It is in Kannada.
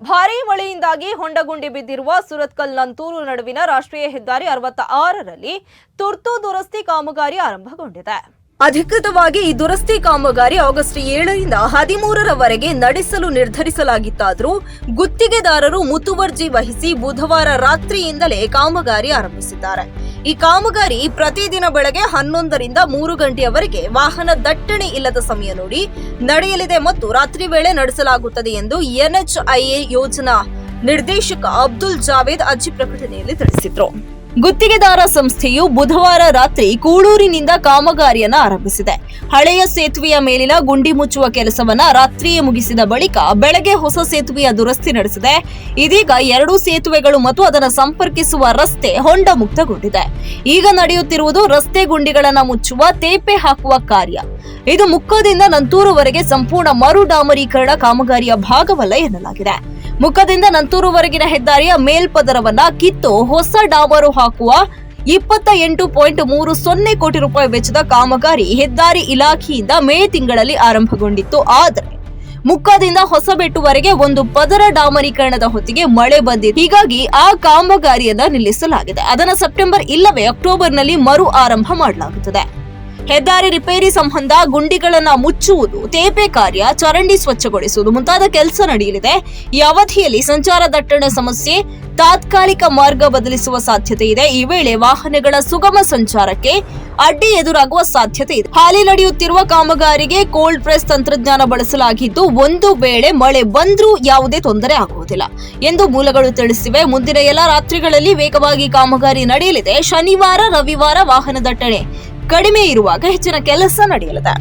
ಭಾರೀ ಮಳೆಯಿಂದಾಗಿ ಹೊಂಡಗುಂಡಿ ಬಿದ್ದಿರುವ ಸುರತ್ಕಲ್ ನಂತೂರು ನಡುವಿನ ರಾಷ್ಟ್ರೀಯ ಹೆದ್ದಾರಿ ಅರವತ್ತ ಆರರಲ್ಲಿ ತುರ್ತು ದುರಸ್ತಿ ಕಾಮಗಾರಿ ಆರಂಭಗೊಂಡಿದೆ. ಅಧಿಕೃತವಾಗಿ ಈ ದುರಸ್ತಿ ಕಾಮಗಾರಿ ಆಗಸ್ಟ್ ಏಳರಿಂದ ಹದಿಮೂರರವರೆಗೆ ನಡೆಸಲು ನಿರ್ಧರಿಸಲಾಗಿತ್ತಾದರೂ ಗುತ್ತಿಗೆದಾರರು ಮುತುವರ್ಜಿ ವಹಿಸಿ ಬುಧವಾರ ರಾತ್ರಿಯಿಂದಲೇ ಕಾಮಗಾರಿ ಆರಂಭಿಸಿದ್ದಾರೆ. ಈ ಕಾಮಗಾರಿ ಪ್ರತಿದಿನ ಬೆಳಗ್ಗೆ ಹನ್ನೊಂದರಿಂದ ಮೂರು ಗಂಟೆಯವರೆಗೆ ವಾಹನ ದಟ್ಟಣೆ ಇಲ್ಲದ ಸಮಯ ನೋಡಿ ನಡೆಯಲಿದೆ ಮತ್ತು ರಾತ್ರಿ ವೇಳೆ ನಡೆಸಲಾಗುತ್ತದೆ ಎಂದು ಎನ್ಎಚ್ಐಎ ಯೋಜನಾ ನಿರ್ದೇಶಕ ಅಬ್ದುಲ್ ಜಾವೇದ್ ಅಜ್ಜಿ ಪ್ರಕಟಣೆಯಲ್ಲಿ ತಿಳಿಸಿದ್ರು. ಗುತ್ತಿಗೆದಾರ ಸಂಸ್ಥೆಯು ಬುಧವಾರ ರಾತ್ರಿ ಕೂಳೂರಿನಿಂದ ಕಾಮಗಾರಿಯನ್ನು ಆರಂಭಿಸಿದೆ. ಹಳೆಯ ಸೇತುವೆಯ ಮೇಲಿನ ಗುಂಡಿ ಮುಚ್ಚುವ ಕೆಲಸವನ್ನ ರಾತ್ರಿಯೇ ಮುಗಿಸಿದ ಬಳಿಕ ಬೆಳಗ್ಗೆ ಹೊಸ ಸೇತುವೆಯ ದುರಸ್ತಿ ನಡೆಸಿದೆ. ಇದೀಗ ಎರಡೂ ಸೇತುವೆಗಳು ಮತ್ತು ಅದನ್ನು ಸಂಪರ್ಕಿಸುವ ರಸ್ತೆ ಹೊಂಡ ಮುಕ್ತಗೊಂಡಿದೆ ಈಗ ನಡೆಯುತ್ತಿರುವುದು ರಸ್ತೆ ಗುಂಡಿಗಳನ್ನು ಮುಚ್ಚುವ, ತೇಪೆ ಹಾಕುವ ಕಾರ್ಯ. ಇದು ಮುಕ್ಕದಿಂದ ನಂತೂರುವರೆಗೆ ಸಂಪೂರ್ಣ ಮರು ಡಾಮರೀಕರಣ ಕಾಮಗಾರಿಯ ಭಾಗವಲ್ಲ ಎನ್ನಲಾಗಿದೆ. ಮುಖದಿಂದ ನಂತೂರುವರೆಗಿನ ಹೆದ್ದಾರಿಯ ಮೇಲ್ಪದರವನ್ನ ಕಿತ್ತು ಹೊಸ ಡಾಬರು ಹಾಕುವ ಇಪ್ಪತ್ತ ಎಂಟು ಪಾಯಿಂಟ್ ಮೂರು ಸೊನ್ನೆ ಕೋಟಿ ರೂಪಾಯಿ ವೆಚ್ಚದ ಕಾಮಗಾರಿ ಹೆದ್ದಾರಿ ಇಲಾಖೆಯಿಂದ ಮೇ ತಿಂಗಳಲ್ಲಿ ಆರಂಭಗೊಂಡಿತ್ತು. ಆದರೆ ಮುಖದಿಂದ ಹೊಸಬೆಟ್ಟುವರೆಗೆ ಒಂದು ಪದರ ಡಾಮರೀಕರಣದ ಹೊತ್ತಿಗೆ ಮಳೆ ಬಂದಿದೆ ಹೀಗಾಗಿ ಆ ಕಾಮಗಾರಿಯನ್ನ ನಿಲ್ಲಿಸಲಾಗಿದೆ. ಅದನ್ನು ಸೆಪ್ಟೆಂಬರ್ ಇಲ್ಲವೇ ಅಕ್ಟೋಬರ್ನಲ್ಲಿ ಮರು ಆರಂಭ ಮಾಡಲಾಗುತ್ತದೆ. ಹೆದ್ದಾರಿ ರಿಪೇರಿ ಸಂಬಂಧ ಗುಂಡಿಗಳನ್ನ ಮುಚ್ಚುವುದು, ತೇಪೆ ಕಾರ್ಯ ಚರಂಡಿ ಸ್ವಚ್ಛಗೊಳಿಸುವುದು ಮುಂತಾದ ಕೆಲಸ ನಡೆಯಲಿದೆ. ಈ ಅವಧಿಯಲ್ಲಿ ಸಂಚಾರ ದಟ್ಟಣೆ ಸಮಸ್ಯೆ, ತಾತ್ಕಾಲಿಕ ಮಾರ್ಗ ಬದಲಿಸುವ ಸಾಧ್ಯತೆ ಇದೆ. ಈ ವೇಳೆ ವಾಹನಗಳ ಸುಗಮ ಸಂಚಾರಕ್ಕೆ ಅಡ್ಡಿ ಎದುರಾಗುವ ಸಾಧ್ಯತೆ ಇದೆ. ಹಾಲಿ ನಡೆಯುತ್ತಿರುವ ಕಾಮಗಾರಿಗೆ ಕೋಲ್ಡ್ ಪ್ರೆಸ್ ತಂತ್ರಜ್ಞಾನ ಬಳಸಲಾಗಿದ್ದು, ಒಂದು ವೇಳೆ ಮಳೆ ಬಂದ್ರೂ ಯಾವುದೇ ತೊಂದರೆ ಆಗುವುದಿಲ್ಲ ಎಂದು ಮೂಲಗಳು ತಿಳಿಸಿವೆ. ಮುಂದಿನ ಎಲ್ಲ ರಾತ್ರಿಗಳಲ್ಲಿ ವೇಗವಾಗಿ ಕಾಮಗಾರಿ ನಡೆಯಲಿದೆ. ಶನಿವಾರ, ರವಿವಾರ ವಾಹನ ದಟ್ಟಣೆ ಕಡಿಮೆ ಇರುವಾಗ ಹೆಚ್ಚಿನ ಕೆಲಸ ನಡೆಯಲಿದೆ.